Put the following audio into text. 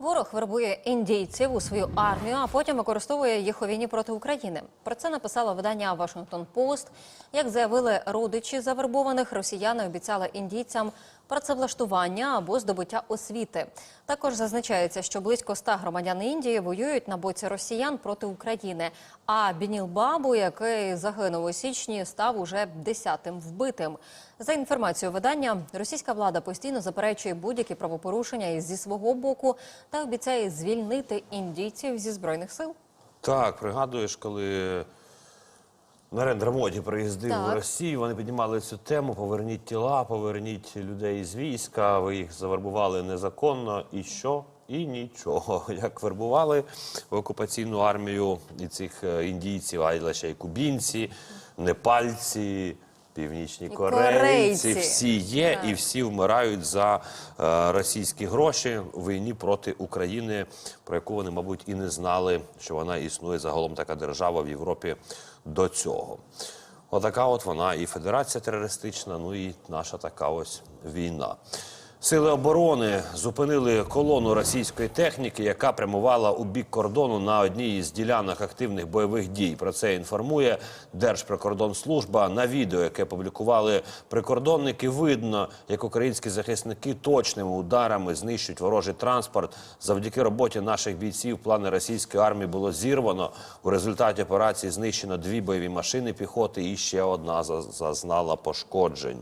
Ворог вербує індійців у свою армію, а потім використовує їх у війні проти України. Про це написало видання Вашингтон Пост. Як заявили родичі завербованих, росіяни обіцяли індійцям працевлаштування або здобуття освіти. Також зазначається, що близько ста громадян Індії воюють на боці росіян проти України. А Бініл Бабу, який загинув у січні, став уже десятим вбитим. За інформацією видання, російська влада постійно заперечує будь-які правопорушення і зі свого боку та обіцяє звільнити індійців зі збройних сил. Так, пригадуєш, коли Нарендра Моді приїздив Так. в Росію, вони піднімали цю тему: поверніть тіла, поверніть людей з війська. Ви їх завербували незаконно. І що? І нічого. Як вербували в окупаційну армію і цих е, індійців, а ще й кубінці, непальці. Північні І корейці, корейці. всі є і всі вмирають за е, російські гроші в війні проти України, про яку вони, мабуть, і не знали, що вона існує загалом така держава в Європі до цього. Отака от вона і федерація терористична, ну і наша така ось війна. Сили оборони зупинили колону російської техніки, яка прямувала у бік кордону на одній із ділянок активних бойових дій. Про це інформує Держприкордонслужба. На відео, яке публікували прикордонники, видно, як українські захисники точними ударами знищують ворожий транспорт. Завдяки роботі наших бійців плани російської армії було зірвано. У результаті операції знищено дві бойові машини піхоти, і ще одна за- зазнала пошкоджень.